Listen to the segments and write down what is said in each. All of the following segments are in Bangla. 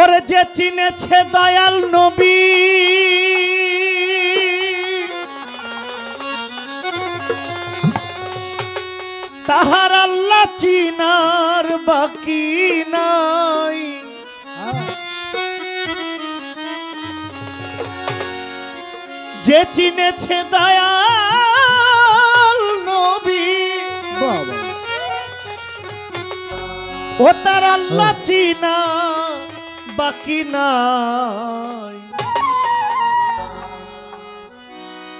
ওরে যে চিনেছে দয়াল নবী। তাহার আল্লাহ চিনার বাকি নাই। যে চিনেছে দয়াল নবী। বাবা। ও তার আল্লাহ চিনা বাকি নাই।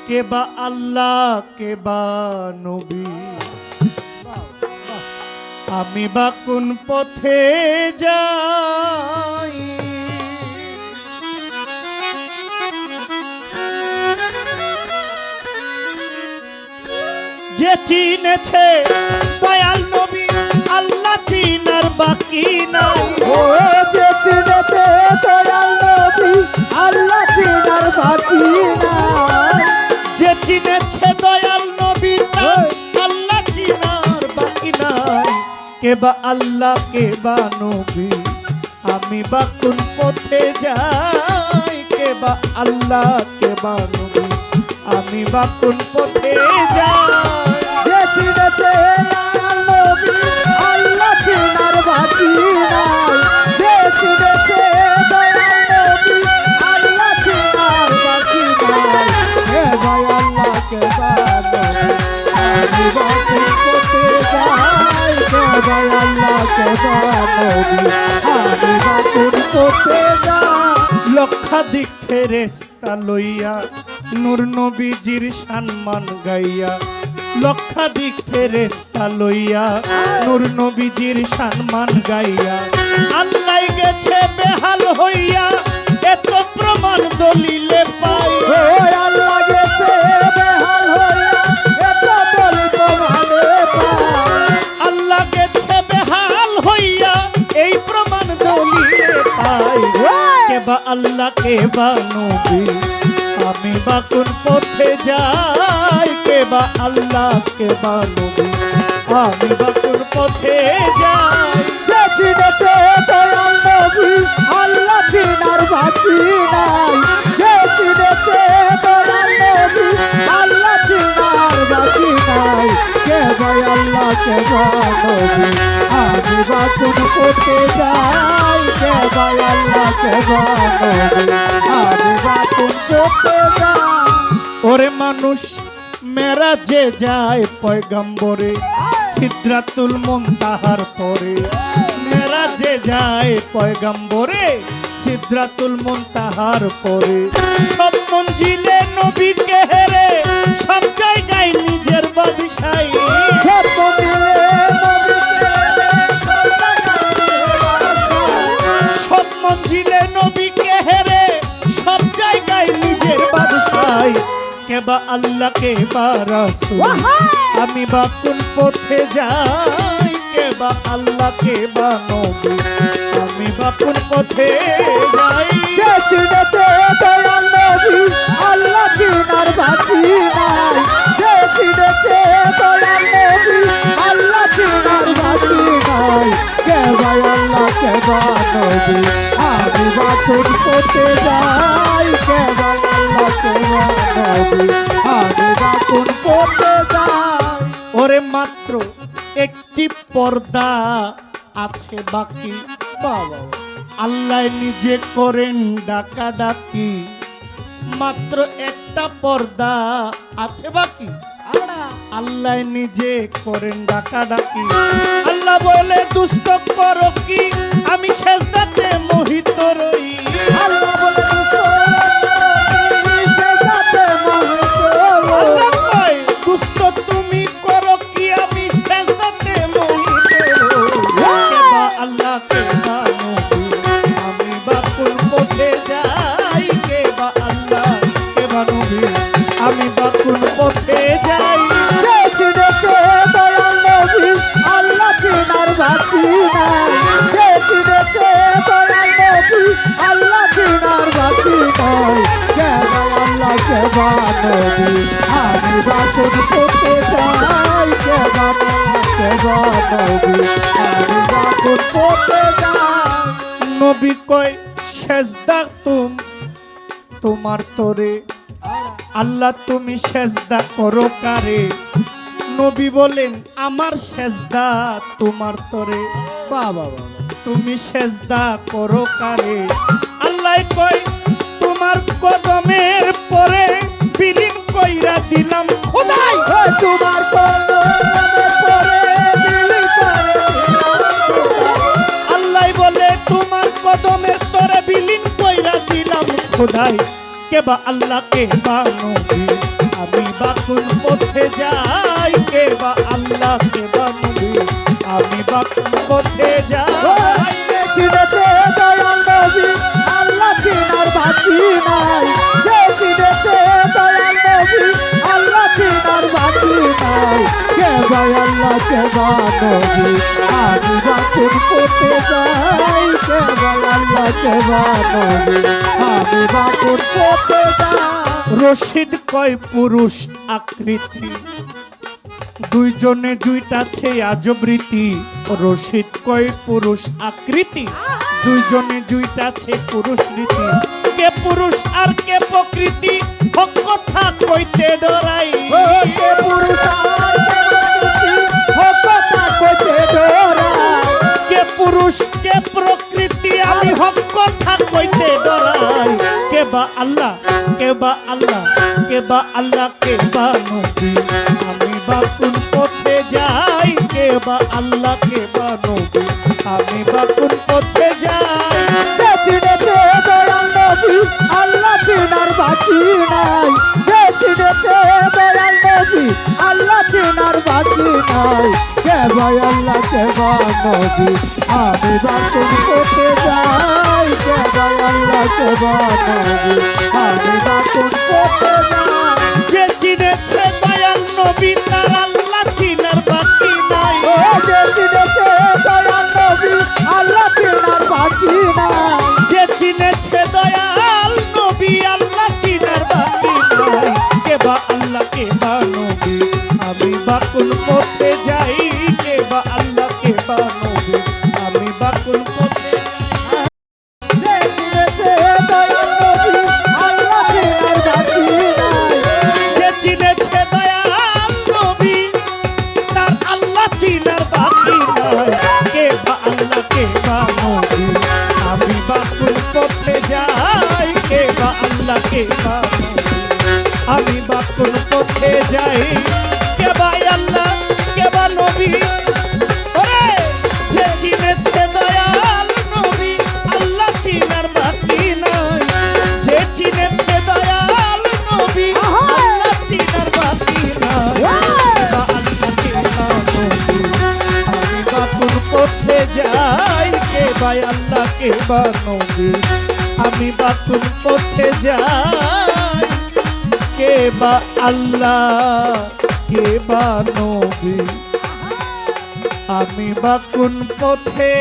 কে বা আল্লাহ, কে বা নবী। আমি বা কোন পথে যাই? যে চিনেছে দয়াল নবী, আল্লাহ চিনার বাকি নাই। দয়াল নবী আল্লাহ চিনার বাকি নাই। যে চিনেছে দয়াল নবী তার আল্লাহ চিনার বাকি নাই। কে বা আল্লাহ কে বা নবী আমি বা কোন পথে যাই? কে বা আল্লাহ কে বা নবী আমি বা কোন পথে যাই? লক্ষাধিক ফেরেস্তা লইয়া নূর নবীজির সম্মান গাইয়া লক্ষাধিক ফেরেস্তা লইয়া নূর নবীজির সম্মান গাইয়া আল্লাহ গেছে বেহাল হইয়া কেবা আল্লাহ কেবা নবী আমি বা কোন পথে যাই কেবা আল্লাহ কেবা নবী আমি বা কোন পথে যাই। চিনেছে দয়াল নবী আল্লাহ চিনার বাকি নাই। যে চিনেছে দয়াল নবী আল্লাহ চিনার বাকি নাই। কে ভাই আল্লাহ কে নবী আমি বাকুন করতে যাই। ওরে মানুষ, মেরা যে যায় পয়গম্বরে, সিদ্ধাতুল মন তাহার পরে। মেরা যে যায় পয়গম্বরে, সিদ্ধাতুল মুনতাহার পরে। সব মঞ্জিলে নবীকে হেরে, সব জায়গায় নিজের বাবিশাই নিজের বাবিশাই কেবা আল্লাহ কেবা রাসূল? আমি বা কোন পথে যাই? কে বা আল্লাহ কে বা নবী? আমি বা কোন পথে যাই? যে চিনেছে দয়াল নবী আল্লাহ চিনার বাকি নাই। যে চিনেছে দয়াল নবী আল্লাহ চিনার বাকি নাই। কে ভাই আল্লাহ কে নবী? আমি বাকুন করতে যাই করতে যাই ওরে মাত্র একটি পর্দা আছে বাকি বাবা আল্লাহ নিজে করেন ডাকা ডাকি মাত্র একটা পর্দা আছে বাকি। আল্লাহ নিজে করেন ডাকা ডাকি আল্লাহ বলে দুষ্ট করো কি? আমি শেষদাতে মোহিত রই। করতে চাই নবী করতে কয় সেজদা তুম তোমার তরে। আল্লাহ তুমি সেজদা করো কারে? নবী বলেন আমার সেজদা তোমার তরে। বাহ তুমি সেজদা করো কারে? আল্লাহ কয় তোমার কদমের পরে বিলীন কইরা আল্লাহ বলে, তোমার কদমের তরে বিলীন কইরা দিলাম খোদাই। কেবা আল্লাহ কেবা নবী আমি বা পথে যাই। কেবা আল্লাহ কেবা নবী আমি পথে নবী আমি করতে নবী আমি করতে রশিদ কয় পুরুষ আকৃতি। দুইজনে দুইটাছে আজবৃতি রশিদ কয় পুরুষ আকৃতি। দুইজনে দুইটাছে পুরুষ রীতি। কে পুরুষ আর কে প্রকৃতি? কথা কইতে ডরাই। কে বা আল্লাহ কে বা আল্লাহ কে বা আল্লাহ কে বা নবী। আমি বা কোন পথে যাই কে বা আল্লাহ কে বা নবী। আমি বা কোন পথে যাই। চিনেতে দয়াল নবী, আল্লাহ চিনার বাকি নাই। যে চিনেতে দয়াল নবী, আল্লাহ চিনার বাকি নাই। কে আল্লাহ কে বা নবী। আমি বা বাকুন করতে যাই। যে চিনেছে দয়াল নবী তার আল্লাহ চিনার বাকি নাই যে চিনেতে দয়াল নবী আল্লাহ চিনার বাকি নাই যে চিনেছে দয়াল নবী আল্লাহ চিনার বাকি নাই কে বা আল্লাহ কে বা নবী আমি বা কোন পথে যাই, কে বা আল্লাহ কে বা নবী আমি বা কোন কে আমি বা কোন পথে যাই। কে বা আল্লাহ কে বা নবী? ওরে যে চিনেছে দয়াল নবী আল্লাহ চিনার বাকি নাই। যে চিনেছে দয়াল নবী আল্লাহ চিনার বাকি নাই। বা আল্লাহ কে বা নবী? আমি বা কোন পথে যাই। কে বা আল্লাহ কে বা নবী? আমি বা কোন পথে যাই। কে বা আল্লাহ, কে বা নবী? আমি বা কোন পথে